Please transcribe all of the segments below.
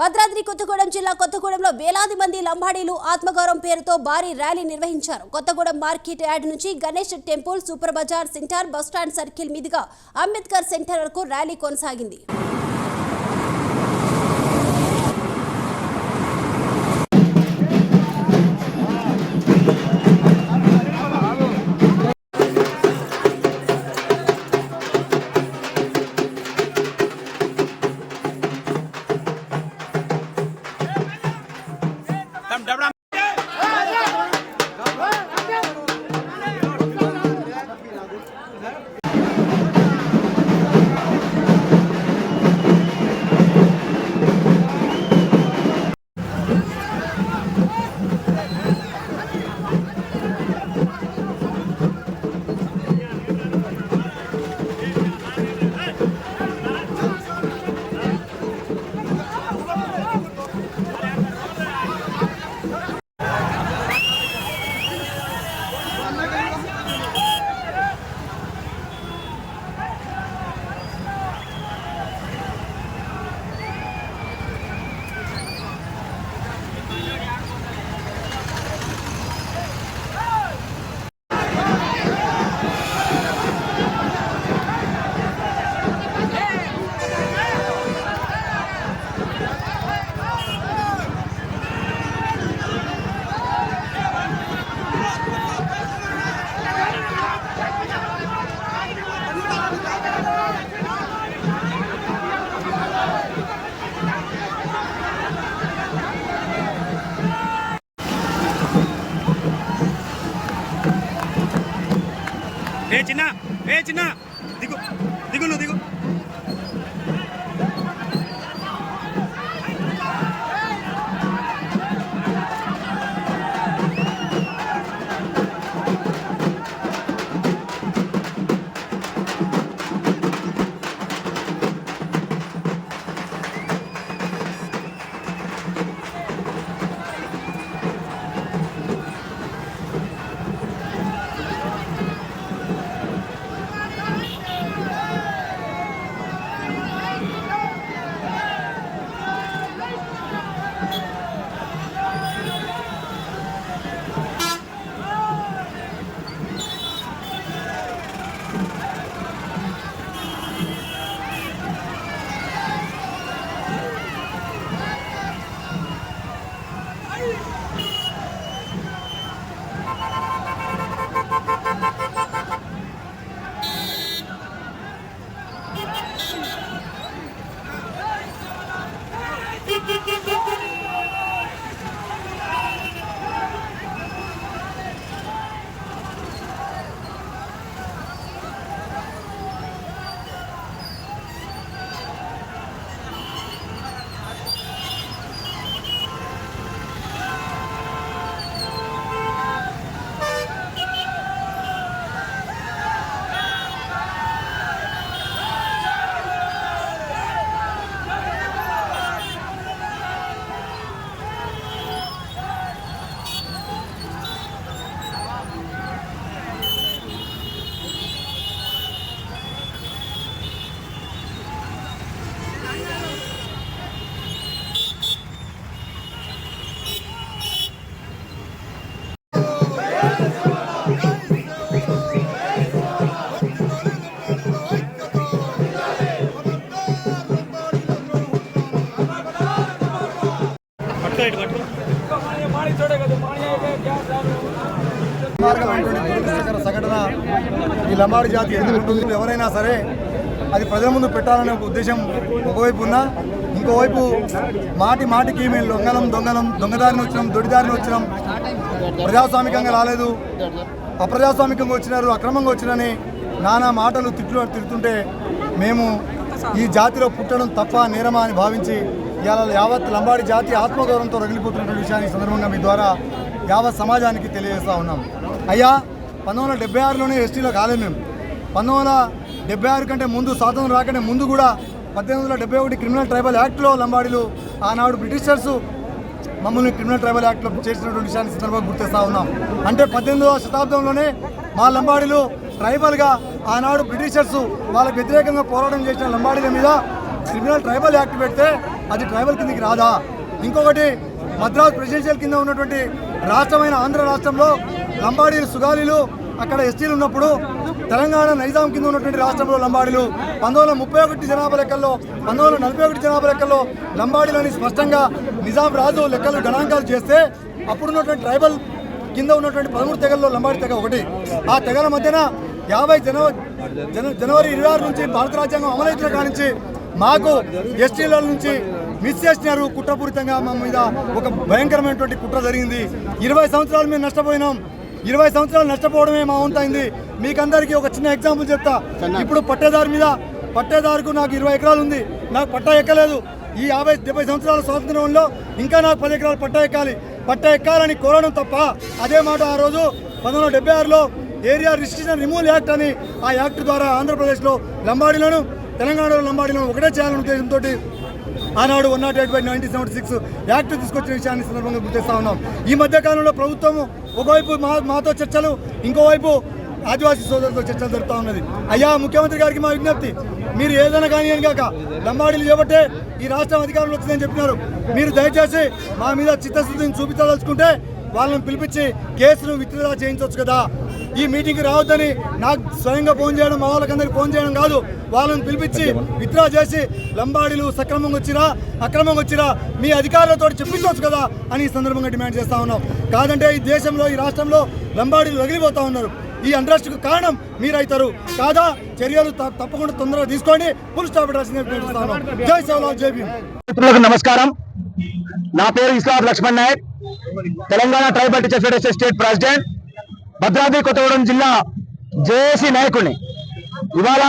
భద్రాద్రి కొత్తగూడెం జిల్లా కొత్తగూడెంలో వేలాది మంది లంబాడీలు ఆత్మగౌరవం పేరుతో భారీ ర్యాలీ నిర్వహించారు. కొత్తగూడెం మార్కెట్ యార్డ్ నుంచి Ganesh temple super bazaar centre bus stand circle మీదుగా అంబేద్కర్ సెంటర్ వరకు ర్యాలీ కొనసాగింది. ఏ చిన్న ఏ చిన్న దిగు దిగు నువ్వు దిగు. సంఘటన ఈ లంబాడి జాతి ఎదుర్కొంటుంది ఎవరైనా సరే అది ప్రజల ముందు పెట్టాలనే ఒక ఉద్దేశం ఒకవైపు ఉన్నా ఇంకోవైపు మాటి మాటికి మేము దొంగలం దొంగలం దొంగదారిని వచ్చినాం దొడిదారిని వచ్చినాం. ప్రజాస్వామికంగా రాలేదు. అప్రజాస్వామికంగా వచ్చినారు అక్రమంగా వచ్చినని నానా మాటలు తిట్లు తిడుతుంటే మేము ఈ జాతిలో పుట్టడం తప్ప నేరమా అని భావించి ఇవాళ యావత్ లంబాడి జాతి ఆత్మగౌరవంతో రగిలిపోతున్న విషయాన్ని సందర్భంగా మీ ద్వారా యావత్ సమాజానికి తెలియజేస్తా ఉన్నాం. అయ్యా పంతొమ్మిది వందల డెబ్బై ఆరులోనే ఎస్టీలో కాలేదు మేము. పంతొమ్మిది వందల డెబ్బై ఆరు కంటే ముందు స్వాతంత్రం రాకనే ముందు కూడా పద్దెనిమిది వందల డెబ్బై ఒకటి క్రిమినల్ ట్రైబల్ యాక్ట్లో లంబాడీలు ఆనాడు బ్రిటిషర్స్ మమ్మల్ని క్రిమినల్ ట్రైబల్ యాక్ట్లో చేసినటువంటి విషయాన్ని సందర్భంగా గుర్తిస్తూ ఉన్నాం. అంటే పద్దెనిమిదవ శతాబ్దంలోనే మా లంబాడీలు ట్రైబల్గా ఆనాడు బ్రిటిషర్స్ వాళ్ళకు వ్యతిరేకంగా పోరాటం చేసిన లంబాడీల మీద క్రిమినల్ ట్రైబల్ యాక్ట్ పెడితే అది ట్రైబల్ కిందకి రాదా? ఇంకొకటి మద్రాస్ ప్రెసిడెన్షియల్ కింద ఉన్నటువంటి రాష్ట్రమైన ఆంధ్ర రాష్ట్రంలో లంబాడీలు సుగాలీలు అక్కడ ఎస్టీలు ఉన్నప్పుడు తెలంగాణ నైజాం కింద ఉన్నటువంటి రాష్ట్రంలో లంబాడీలు పంతొమ్మిది ముప్పై ఒకటి జనాభా లెక్కల్లో పంతొమ్మిది నలభై ఒకటి జనాభా లెక్కల్లో లంబాడీలని స్పష్టంగా నిజాం రాజు లెక్కలు గణాంకాలు చేస్తే అప్పుడున్నటువంటి ట్రైబల్ కింద ఉన్నటువంటి పదమూడు తెగల్లో లంబాడి తెగ ఒకటి. ఆ తెగల మధ్యన యాభై జనవరి జన జనవరి ఇరవై ఆరు నుంచి భారత రాజ్యాంగం అమలైన కానించి మాకు ఎస్టీల నుంచి మిస్ చేసినారు కుట్రపూరితంగా మా మీద ఒక భయంకరమైనటువంటి కుట్ర జరిగింది. ఇరవై సంవత్సరాలు మేము నష్టపోయినాం. ఇరవై సంవత్సరాలు నష్టపోవడమే మా వంతైంది మీకందరికీ ఒక చిన్న ఎగ్జాంపుల్ చెప్తా. ఇప్పుడు పట్టేదారు మీద పట్టేదారుకు నాకు ఇరవై ఎకరాలు ఉంది. నాకు పట్టా ఎక్కలేదు. ఈ యాభై డెబ్బై సంవత్సరాల స్వాతంత్రంలో ఇంకా నాకు పది ఎకరాలు పట్టా ఎక్కాలి. పట్టా ఎక్కాలని కోరడం తప్ప అదే మాట ఆ రోజు పంతొమ్మిది వందల డెబ్బై ఆరులో ఏరియా రిస్ట్రిక్షన్ రిమూవల్ యాక్ట్ అని ఆ యాక్ట్ ద్వారా ఆంధ్రప్రదేశ్లో లంబాడీలను తెలంగాణలో లంబాడీలను ఒకటే చేయాలనే ఉద్దేశంతో ఆనాడు one not eight by nineteen seventy six act తీసుకొచ్చిన విషయాన్ని సందర్భంగా గుర్తిస్తా ఉన్నాం. ఈ మధ్యకాలంలో ప్రభుత్వం ఒకవైపు మా మాతో చర్చలు ఇంకోవైపు ఆదివాసీ సోదరులతో చర్చలు జరుపుతా ఉన్నది. అయ్యా ముఖ్యమంత్రి గారికి మా విజ్ఞప్తి మీరు ఏదైనా కానీ కాక లంబాడీలు చేపట్టే ఈ రాష్ట్రం అధికారంలో వచ్చిందని చెప్పినారు. మీరు దయచేసి మా మీద చిత్తశుద్ధిని చూపించదలుచుకుంటే వాళ్ళని పిలిపించి కేసును విత్డ్రా చేయించవచ్చు కదా. ఈ మీటింగ్కి రావద్దని నాకు స్వయంగా ఫోన్ చేయడం మా వాళ్ళకందరికీ ఫోన్ చేయడం కాదు. వాళ్ళని పిలిపించి విత్డ్రా చేసి లంబాడీలు సక్రమంగా వచ్చిరా అక్రమంగా వచ్చిరా మీ అధికారులతో చెప్పించవచ్చు కదా అని ఈ సందర్భంగా డిమాండ్ చేస్తా ఉన్నాం. కాదంటే ఈ దేశంలో ఈ రాష్ట్రంలో లంబాడీలు వగిలిపోతా ఉన్నారు. ఈ అండ్రస్ట్కు కారణం మీరైతారు. కాదా? చర్యలు తప్పకుండా తొందరగా తీసుకోండి. ఫుల్ స్టాప్ జై సౌలాల్ జై భీమ్. మిత్రులకు నమస్కారం. నా పేరు Islam Lakshman Naik. Telangana tribal teachers federation state president Bhadradri Kothagudem జిల్లా జేఏసీ నాయకుడిని. ఇవాళ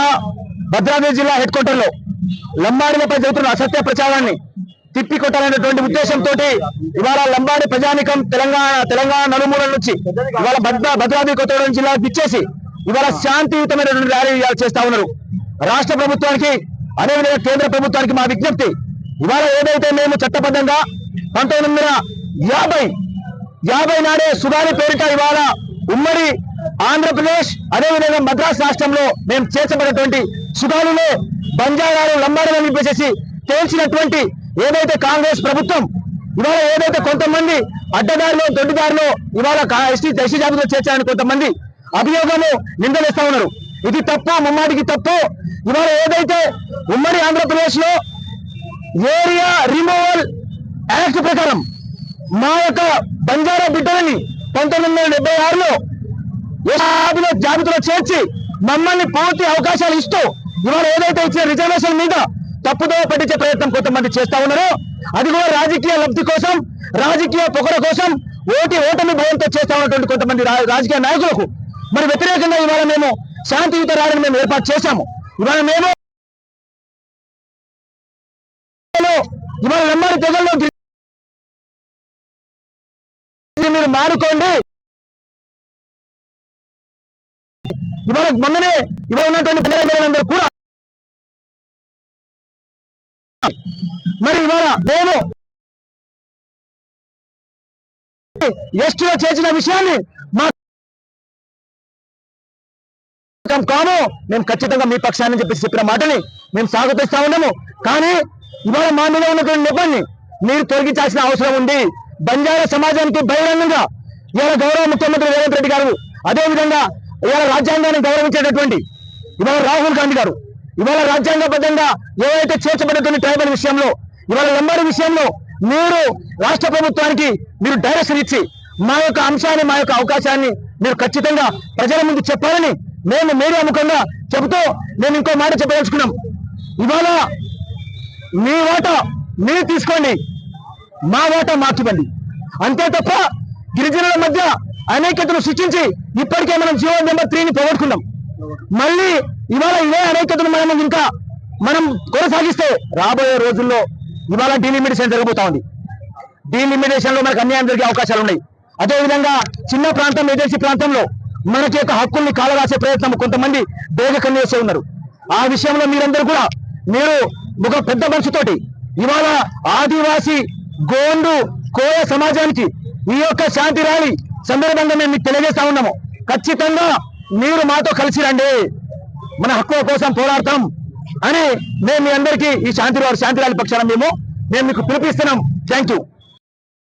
భద్రాద్రి జిల్లా హెడ్ క్వార్టర్లో లంబాడీలపై జరుగుతున్న అసత్య ప్రచారాన్ని తిప్పి కొట్టాలనేటువంటి ఉద్దేశంతో ఇవాళ లంబాడి ప్రజానికం తెలంగాణ తెలంగాణ నలుమూల నుంచి ఇవాళ భద్ర భద్రాద్రి కొత్తగూడెం జిల్లా ఇచ్చేసి ఇవాళ శాంతియుతమైనటువంటి ర్యాలీ చేస్తా ఉన్నారు. రాష్ట్ర ప్రభుత్వానికి అదేవిధంగా కేంద్ర ప్రభుత్వానికి మా విజ్ఞప్తి. ఇవాళ ఏదైతే మేము చట్టబద్ధంగా పంతొమ్మిది వందల యాభై యాభై నాడే సుగాలి పేరిట ఇవాళ ఉమ్మడి ఆంధ్రప్రదేశ్ అదేవిధంగా మద్రాస్ రాష్ట్రంలో మేము చేర్చబడినటువంటి సుగాలిలో బంజారాలు లంబాడీలను నిలిపేసేసి తేల్చినటువంటి ఏదైతే కాంగ్రెస్ ప్రభుత్వం ఇవాళ ఏదైతే కొంతమంది అడ్డదారిలో దొడ్డిదారిలో ఇవాళ ఎస్టీ ఎస్టీ జాబితాలో చేర్చారని కొంతమంది అభియోగము నిందలేస్తా ఉన్నారు. ఇది తప్పు ముమ్మాటికి తప్పు ఇవాళ ఏదైతే ఉమ్మడి ఆంధ్రప్రదేశ్లో ఏరియా రిమూవల్ యాక్ట్ ప్రకారం మా యొక్క బంజారా బిడ్డలని పంతొమ్మిది వందల డెబ్బై ఆరులో జాబిలో జాబితాలో చేర్చి మమ్మల్ని పూర్తి అవకాశాలు ఇస్తూ ఇవాళ ఏదైతే ఇచ్చిన రిజర్వేషన్ మీద తప్పుదో పట్టించే ప్రయత్నం కొంతమంది చేస్తా ఉన్నారో అది కూడా రాజకీయ లబ్ధి కోసం రాజకీయ పొగడ కోసం ఓటి ఓటమి భయంతో చేస్తా ఉన్నటువంటి కొంతమంది రాజకీయ నాయకులకు మరి వ్యతిరేకంగా ఇవాళ మేము శాంతియుత ర్యాలీని మేము ఏర్పాటు చేశాము. ఇవాళ మేము ఇవాళ లంబాడి తెగల్లో మానుకోండి ఇవాళ మొన్ననే ఇవాళ ఉన్నటువంటి పిల్లలందరూ కూడా మరి ఇవాళ నేను ఎస్టీలో చేసిన విషయాన్ని మా కాము. మేము ఖచ్చితంగా మీ పక్షాన్ని చెప్పి చెప్పిన మాటని మేము స్వాగతిస్తా ఉన్నాము. కానీ ఇవాళ మా మీద ఉన్నటువంటి నిబంధని మీరు తొలగించాల్సిన అవసరం ఉంది. బంజారా సమాజానికి బహిరంగంగా ఇవాళ గౌరవ ముఖ్యమంత్రి రేవంత్ రెడ్డి గారు అదే విధంగా ఇవాళ రాజ్యాంగాన్ని గౌరవించేటటువంటి ఇవాళ రాహుల్ గాంధీ గారు. ఇవాళ రాజ్యాంగబద్ధంగా ఏవైతే చేర్చబడినటువంటి ట్రైబల్ విషయంలో ఇవాళ లంబాడి విషయంలో మీరు రాష్ట్ర ప్రభుత్వానికి మీరు డైరెక్షన్ ఇచ్చి మా యొక్క అంశాన్ని మా యొక్క అవకాశాన్ని మీరు ఖచ్చితంగా ప్రజల ముందు చెప్పాలని మేము మీడియా ముఖంగా చెబుతూ నేను ఇంకో మాట చెప్పదలుచుకున్నాం. ఇవాళ మీ ఓట మీరు తీసుకోండి. మా ఓటా మాకివ్వండి అంతే తప్ప గిరిజనుల మధ్య అనేకతను సృష్టించి ఇప్పటికే మనం జీవో నెంబర్ త్రీని పోగొట్టుకున్నాం. మళ్ళీ ఇవాళ ఇదే అనేకతను మనం ఇంకా మనం కొనసాగిస్తే రాబోయే రోజుల్లో ఇవాళ డీలిమిటేషన్ జరగబోతా ఉంది. డీలిమిటేషన్లో మనకు అన్యాయం జరిగే అవకాశాలు ఉన్నాయి. అదే విధంగా చిన్న ప్రాంతం ఏజెన్సీ ప్రాంతంలో మనకి యొక్క హక్కుల్ని కాలరాసే ప్రయత్నం కొంతమంది బేగ కన్నేసే ఉన్నారు. ఆ విషయంలో మీరందరూ కూడా మీరు ఒక పెద్ద మనసుతోటి ఇవాళ ఆదివాసి గోండు కోయ సమాజానికి ఈ యొక్క శాంతి ర్యాలీ సందర్భంగా మేము మీకు తెలియజేస్తా ఉన్నాము. ఖచ్చితంగా మీరు మాతో కలిసి రండి. మన హక్కుల కోసం పోరాడతాం అని మేము మీ అందరికీ ఈ శాంతి శాంతి ర్యాలీ పక్షాన మేము మేము మీకు పిలిపిస్తున్నాం థ్యాంక్ యూ.